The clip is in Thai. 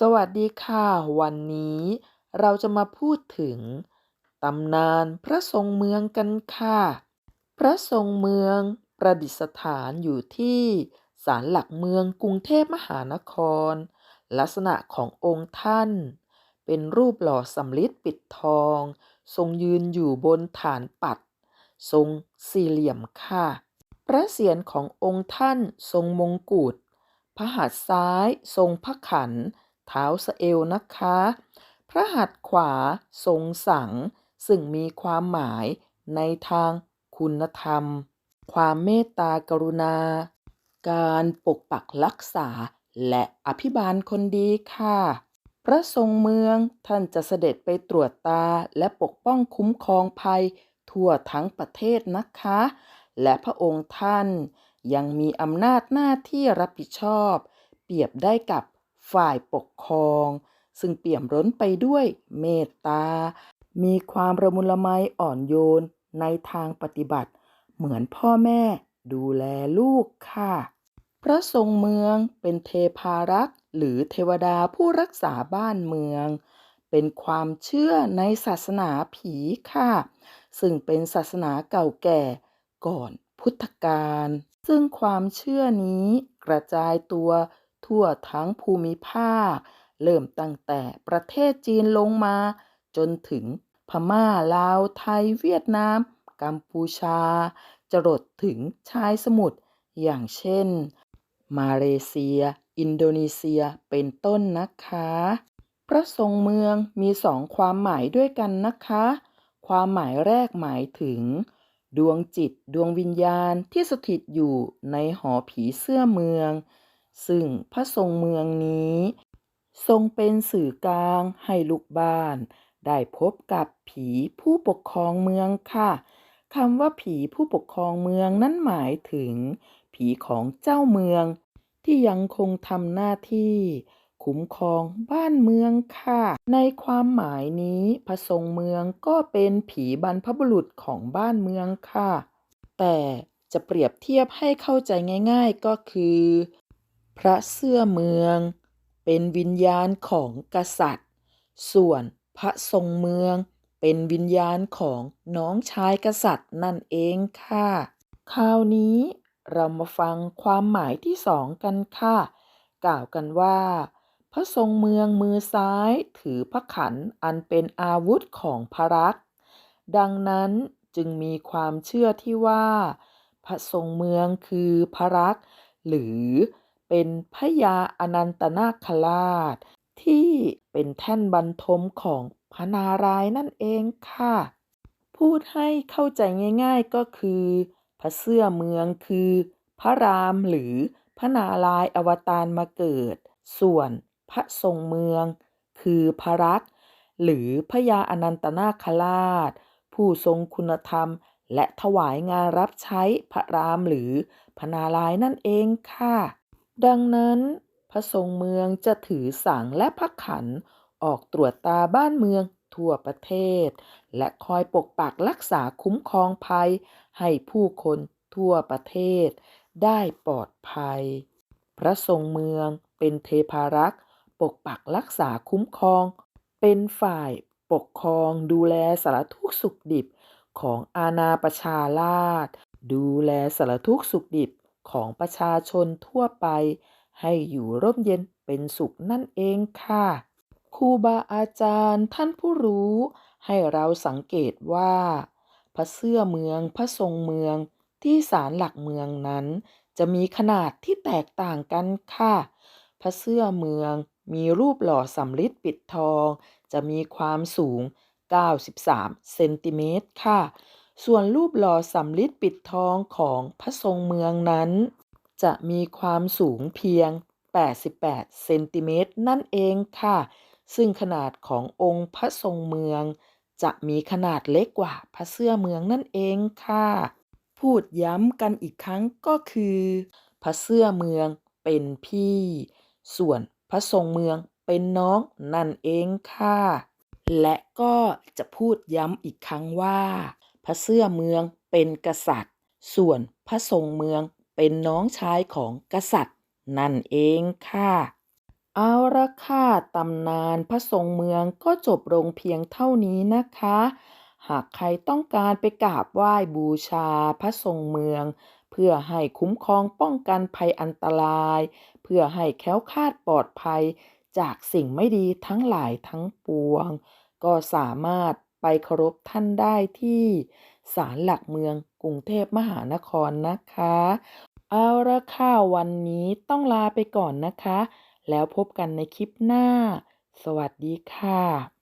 สวัสดีค่ะ วันนี้เราจะมาพูดถึงตำนานพระทรงเมืองกันค่ะ พระทรงเมืองประดิษฐานอยู่ที่ศาลหลักเมืองกรุงเทพมหานคร ลักษณะขององค์ท่าน เป็นรูปหล่อสำริดปิดทอง ทรงยืนอยู่บนฐานปัด ทรงสี่เหลี่ยมค่ะ พระเศียรขององค์ท่านทรงมงกุฎพระหัตถ์ซ้ายทรงพระขัน เท้าสะเอวนะคะ พระหัตถ์ขวาทรงสัง ซึ่งมีความหมายในทางคุณธรรม ความเมตตากรุณา การปกปักรักษาและอภิบาลคนดีค่ะ พระทรงเมืองท่านจะเสด็จไปตรวจตาและปกป้องคุ้มครองภัยทั่วทั้งประเทศนะคะ และพระองค์ท่านยังมีอำนาจหน้าที่รับผิดชอบ เปรียบได้กับ ฝ่ายปกครอง ซึ่งเปี่ยมล้นไปด้วยเมตตา มีความระมุนละไมอ่อนโยนในทางปฏิบัติ เหมือนพ่อแม่ดูแลลูกค่ะ พระทรงเมืองเป็นเทพารักษ์หรือเทวดาผู้รักษาบ้านเมือง เป็นความเชื่อในศาสนาผีค่ะ ซึ่งเป็นศาสนาเก่าแก่ก่อนพุทธกาลซึ่งความเชื่อนี้กระจายตัว ทั่วทั้งภูมิภาค เริ่มตั้งแต่ประเทศจีนลงมา จนถึงพม่าลาวไทยเวียดนาม กัมพูชา จรดถึงชายสมุทรอย่างเช่น มาเลเซีย อินโดนีเซียเป็นต้นนะคะ พระทรงเมืองมีสองความหมายด้วยกันนะคะ ความหมายแรกหมายถึง ดวงจิตดวงวิญญาณที่สถิตอยู่ในหอผีเสื้อเมือง ซึ่งพระทรงเมืองนี้ ทรงเป็นสื่อกลางให้ลูกบ้าน ได้พบกับผีผู้ปกครองเมืองค่ะคำว่าผีผู้ปกครองเมืองนั้นหมายถึง ผีของเจ้าเมือง ที่ยังคงทำหน้าที่คุ้มครองบ้านเมืองค่ะ ในความหมายนี้พระทรงเมืองก็เป็นผีบรรพบุรุษของบ้านเมืองค่ะ แต่จะเปรียบเทียบให้เข้าใจง่าย ๆก็คือ พระเสื้อเมือง เป็นวิญญาณของกษัตริย์ ส่วนพระทรงเมือง เป็นวิญญาณของน้องชายกษัตริย์นั่นเองค่ะ คราวนี้เรามาฟังความหมายที่สองกันค่ะ กล่าวกันว่า พระทรงเมืองมือซ้ายถือพระขันอันเป็นอาวุธของพระรัก ดังนั้นจึงมีความเชื่อที่ว่า พระทรงเมืองคือพระรัก หรือ เป็นพระยาอนันตนาคราช ที่เป็นแท่นบรรทมของพระนารายณ์นั่นเองค่ะ พูดให้เข้าใจง่าย ๆก็คือ พระเสื้อเมืองคือ พระรามหรือพระนารายณ์อวตารมาเกิด ส่วนพระทรงเมือง คือพระรักษ์หรือพระยาอนันตนาคราช ผู้ทรงคุณธรรมและถวายงานรับใช้พระรามหรือพระนารายณ์นั่นเองค่ะ ดังนั้น พระทรงเมืองจะถือสังและพระขันออกตรวจตาบ้านเมืองทั่วประเทศ และคอยปกปักรักษาคุ้มครองภัย ให้ผู้คนทั่วประเทศ ได้ปลอดภัย พระทรงเมืองเป็นเทพารักษ์ ปกปักรักษาคุ้มครอง เป็นฝ่ายปกครองดูแลสารทุกสุขดิบของอาณาประชาราษฎร์ดูแลสารทุกสุขดิบ ของประชาชนทั่วไป ให้อยู่ร่มเย็นเป็นสุขนั่นเองค่ะครูบาอาจารย์ท่านผู้รู้ ให้เราสังเกตว่า พระเสื้อเมืองพระทรงเมืองที่ศาลหลักเมืองนั้น จะมีขนาดที่แตกต่างกันค่ะ พระเสื้อเมืองมีรูปหล่อสำริดปิดทอง จะมีความสูง 93 เซนติเมตรค่ะ ส่วนรูปหล่อสำริดปิดทองของพระทรงเมืองนั้น จะมีความสูงเพียง 88 เซนติเมตรนั่นเองค่ะ ซึ่งขนาดขององค์พระทรงเมือง จะมีขนาดเล็กกว่าพระเสื้อเมืองนั่นเองค่ะ พูดย้ำกันอีกครั้งก็คือ พระเสื้อเมืองเป็นพี่ ส่วนพระทรงเมืองเป็นน้องนั่นเองค่ะ และก็จะพูดย้ำอีกครั้งว่า พระเสื้อเมืองเป็นกษัตริย์ ส่วนพระทรงเมืองเป็นน้องชายของกษัตริย์ นั่นเองค่ะ เอาละค่ะตำนานพระทรงเมืองก็จบลงเพียงเท่านี้นะคะ หากใครต้องการไปกราบไหว้บูชาพระทรงเมือง เพื่อให้คุ้มครองป้องกันภัยอันตราย เพื่อให้แค้วคาดปลอดภัยจากสิ่งไม่ดีทั้งหลายทั้งปวง ก็สามารถ ไปเคารพท่านได้ที่ศาลหลักเมืองกรุงเทพมหานครนะคะ เอาละค่ะวันนี้ต้องลาไปก่อนนะคะ แล้วพบกันในคลิปหน้า สวัสดีค่ะ